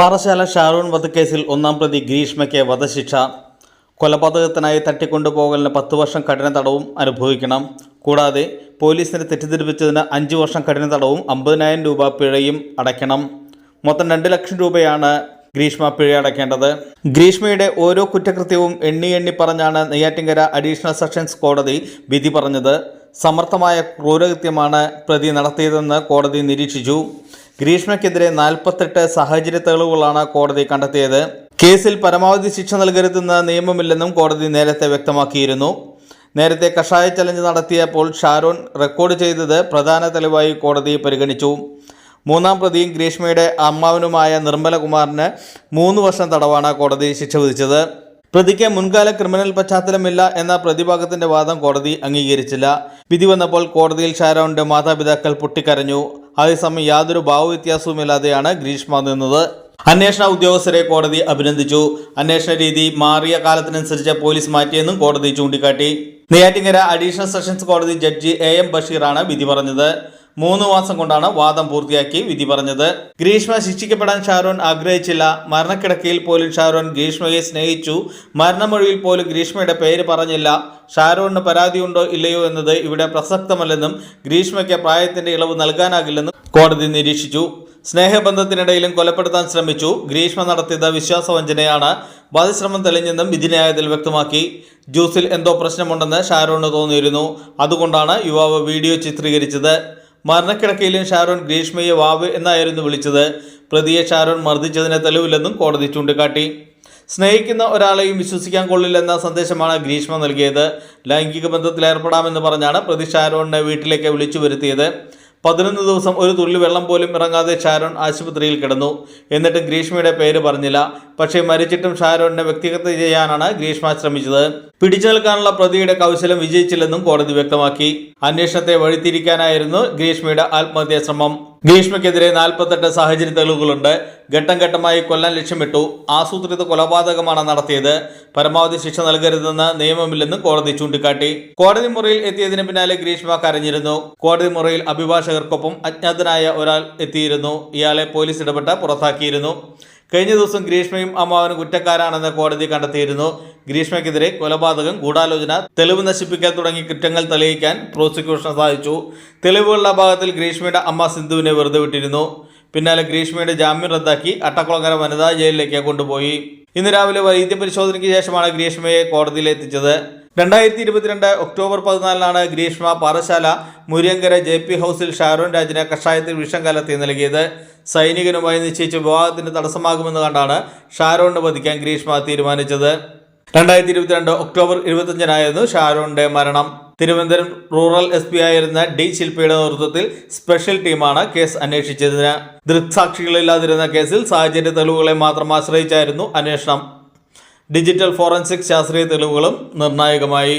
പാറശാല ഷാറൂൺ വധക്കേസിൽ ഒന്നാം പ്രതി ഗ്രീഷ്മയ്ക്ക് വധശിക്ഷ. കൊലപാതകത്തിനായി തട്ടിക്കൊണ്ടുപോകലിന് പത്ത് വർഷം കഠിന തടവും അനുഭവിക്കണം. കൂടാതെ പോലീസിനെ തെറ്റിദ്ധരിപ്പിച്ചതിന് അഞ്ച് വർഷം കഠിന തടവും അമ്പതിനായിരം രൂപ പിഴയും അടയ്ക്കണം. മൊത്തം രണ്ട് ലക്ഷം രൂപയാണ് ഗ്രീഷ്മ പിഴ അടയ്ക്കേണ്ടത്. ഗ്രീഷ്മയുടെ ഓരോ കുറ്റകൃത്യവും എണ്ണി എണ്ണി പറഞ്ഞാണ് നെയ്യാറ്റിങ്കര അഡീഷണൽ സെഷൻസ് കോടതി വിധി പറഞ്ഞത്. സമർത്ഥമായ ക്രൂരകൃത്യമാണ് പ്രതി നടത്തിയതെന്ന് കോടതി നിരീക്ഷിച്ചു. ഗ്രീഷ്മയ്ക്കെതിരെ നാൽപ്പത്തെട്ട് സാഹചര്യ തെളിവുകളാണ് കോടതി കണ്ടെത്തിയത്. കേസിൽ പരമാവധി ശിക്ഷ നൽകരുതെന്ന് നിയമമില്ലെന്നും കോടതി നേരത്തെ വ്യക്തമാക്കിയിരുന്നു. നേരത്തെ കഷായ ചലഞ്ച് നടത്തിയപ്പോൾ ഷാരോൺ റെക്കോർഡ് ചെയ്തത് പ്രധാന തെളിവായി കോടതി പരിഗണിച്ചു. മൂന്നാം പ്രതിയും ഗ്രീഷ്മയുടെ അമ്മാവനുമായ നിർമ്മലകുമാറിന് മൂന്ന് വർഷം തടവാണ് കോടതി ശിക്ഷ വിധിച്ചത്. പ്രതിക്ക് മുൻകാല ക്രിമിനൽ പശ്ചാത്തലമില്ല എന്ന പ്രതിഭാഗത്തിന്റെ വാദം കോടതി അംഗീകരിച്ചില്ല. വിധി വന്നപ്പോൾ കോടതിയിൽ ഷാരോണിന്റെ മാതാപിതാക്കൾ പൊട്ടിക്കരഞ്ഞു. അതേസമയം യാതൊരു ഭാവവ്യത്യാസവുമില്ലാതെയാണ് ഗ്രീഷ്മ നിന്നത്. അന്വേഷണ ഉദ്യോഗസ്ഥരെ കോടതി അഭിനന്ദിച്ചു. അന്വേഷണ രീതി മാറിയ കാലത്തിനനുസരിച്ച് പോലീസ് മാറ്റിയെന്നും കോടതി ചൂണ്ടിക്കാട്ടി. നെയ്യാറ്റിങ്കര അഡീഷണൽ സെഷൻസ് കോടതി ജഡ്ജി എ എം ബഷീറാണ് വിധി പറഞ്ഞത്. മൂന്ന് മാസം കൊണ്ടാണ് വാദം പൂർത്തിയാക്കി വിധി പറഞ്ഞത്. ഗ്രീഷ്മ ശിക്ഷിക്കപ്പെടാൻ ഷാരോൺ ആഗ്രഹിച്ചില്ല. മരണക്കിടക്കയിൽ പോലും ഷാരോൺ ഗ്രീഷ്മയെ സ്നേഹിച്ചു. മരണമൊഴിയിൽ പോലും ഗ്രീഷ്മയുടെ പേര് പറഞ്ഞില്ല. ഷാരോണിന് പരാതിയുണ്ടോ ഇല്ലയോ എന്നത് ഇവിടെ പ്രസക്തമല്ലെന്നും ഗ്രീഷ്മയ്ക്ക് പ്രായത്തിന്റെ ഇളവ് നൽകാനാകില്ലെന്നും കോടതി നിരീക്ഷിച്ചു. സ്നേഹബന്ധത്തിനിടയിലും കൊലപ്പെടുത്താൻ ശ്രമിച്ചു. ഗ്രീഷ്മ നടത്തിയത് വിശ്വാസവഞ്ചനയാണ്. വധശ്രമം തെളിഞ്ഞെന്നും വിധിന്യായത്തിൽ വ്യക്തമാക്കി. ജ്യൂസിൽ എന്തോ പ്രശ്നമുണ്ടെന്ന് ഷാരോണിന് തോന്നിയിരുന്നു. അതുകൊണ്ടാണ് യുവാവ് വീഡിയോ ചിത്രീകരിച്ചത്. മരണക്കിടക്കയിലും ഷാരോൺ ഗ്രീഷ്മയെ വാവ് എന്നായിരുന്നു വിളിച്ചത്. പ്രതിയെ ഷാരോൺ മർദ്ദിച്ചതിന് തെളിവില്ലെന്നും കോടതി ചൂണ്ടിക്കാട്ടി. സ്നേഹിക്കുന്ന ഒരാളെയും വിശ്വസിക്കാൻ കൊള്ളില്ലെന്ന സന്ദേശമാണ് ഗ്രീഷ്മ നൽകിയത്. ലൈംഗിക ബന്ധത്തിൽ ഏർപ്പെടാമെന്ന് പറഞ്ഞാണ് പ്രതി ഷാരോണിനെ വീട്ടിലേക്ക് വിളിച്ചു വരുത്തിയത്. പതിനൊന്ന് ദിവസം ഒരു തുള്ളി വെള്ളം പോലും ഇറങ്ങാതെ ഷാരോൺ ആശുപത്രിയിൽ കിടന്നു. എന്നിട്ടും ഗ്രീഷ്മയുടെ പേര് പറഞ്ഞില്ല. പക്ഷേ മരിച്ചിട്ടും ഷാരോണിനെ വ്യക്തിഗത ചെയ്യാനാണ് ഗ്രീഷ്മ ശ്രമിച്ചത്. പിടിച്ചു നിൽക്കാനുള്ള പ്രതിയുടെ കൗശലം വിജയിച്ചില്ലെന്നും കോടതി വ്യക്തമാക്കി. അന്വേഷണത്തെ വഴിത്തിരിക്കാനായിരുന്നു ഗ്രീഷ്മയുടെ ആത്മഹത്യാ ശ്രമം. ഗ്രീഷ്മയ്ക്കെതിരെ നാൽപ്പത്തെട്ട് സാഹചര്യ തെളിവുകളുണ്ട്. ഘട്ടം ഘട്ടമായി കൊല്ലാൻ ലക്ഷ്യമിട്ടു. ആസൂത്രിത കൊലപാതകമാണ് നടത്തിയത്. പരമാവധി ശിക്ഷ നൽകരുതെന്ന് നിയമമില്ലെന്ന് കോടതി ചൂണ്ടിക്കാട്ടി. കോടതി മുറിയിൽ എത്തിയതിന് പിന്നാലെ ഗ്രീഷ്മ കരഞ്ഞിരുന്നു. കോടതി മുറിയിൽ അഭിഭാഷകർക്കൊപ്പം അജ്ഞാതനായ ഒരാൾ എത്തിയിരുന്നു. ഇയാളെ പോലീസ് ഇടപെട്ട് പുറത്താക്കിയിരുന്നു. കഴിഞ്ഞ ദിവസം ഗ്രീഷ്മയും അമ്മാവനും കുറ്റക്കാരാണെന്ന് കോടതി കണ്ടെത്തിയിരുന്നു. ഗ്രീഷ്മയ്ക്കെതിരെ കൊലപാതകം ഗൂഢാലോചന തെളിവ് നശിപ്പിക്കൽ തുടങ്ങിയ കുറ്റങ്ങൾ തെളിയിക്കാൻ പ്രോസിക്യൂഷൻ സാധിച്ചു. തെളിവുകളുടെ ഭാഗത്തിൽ ഗ്രീഷ്മയുടെ അമ്മ സിന്ധുവിനെ വെറുതെ വിട്ടിരുന്നു. പിന്നാലെ ഗ്രീഷ്മയുടെ ജാമ്യം റദ്ദാക്കി അട്ടക്കുളങ്ങര വനിതാ ജയിലിലേക്ക് കൊണ്ടുപോയി. ഇന്ന് രാവിലെ വൈദ്യ പരിശോധനയ്ക്ക് ശേഷമാണ് ഗ്രീഷ്മയെ കോടതിയിൽ എത്തിച്ചത് രണ്ടായിരത്തി ഇരുപത്തിരണ്ട് ഒക്ടോബർ പതിനാലിനാണ് ഗ്രീഷ്മ പാറശാല മുരിയങ്കര ജെ പി ഹൗസിൽ ഷാരോൺ രാജിന് കഷായത്തിൽ വിഷം കലർത്തി നൽകിയത്. സൈനികനുമായി നിശ്ചയിച്ച് വിവാഹത്തിന് തടസ്സമാകുമെന്ന് കണ്ടാണ് ഷാരോണിനെ വധിക്കാൻ ഗ്രീഷ്മ തീരുമാനിച്ചത്. രണ്ടായിരത്തി ഇരുപത്തിരണ്ട് ഒക്ടോബർ ഇരുപത്തഞ്ചിനായിരുന്നു ഷാരോണിന്റെ മരണം. തിരുവനന്തപുരം റൂറൽ എസ് പി ആയിരുന്ന ഡി ശില്പയുടെ നേതൃത്വത്തിൽ സ്പെഷ്യൽ ടീമാണ് കേസ് അന്വേഷിച്ചതിന്. ദൃക്സാക്ഷികളില്ലാതിരുന്ന കേസിൽ സാഹചര്യ തെളിവുകളെ മാത്രം ആശ്രയിച്ചായിരുന്നു അന്വേഷണം. ഡിജിറ്റൽ ഫോറൻസിക് ശാസ്ത്രീയ തെളിവുകളും നിർണായകമായി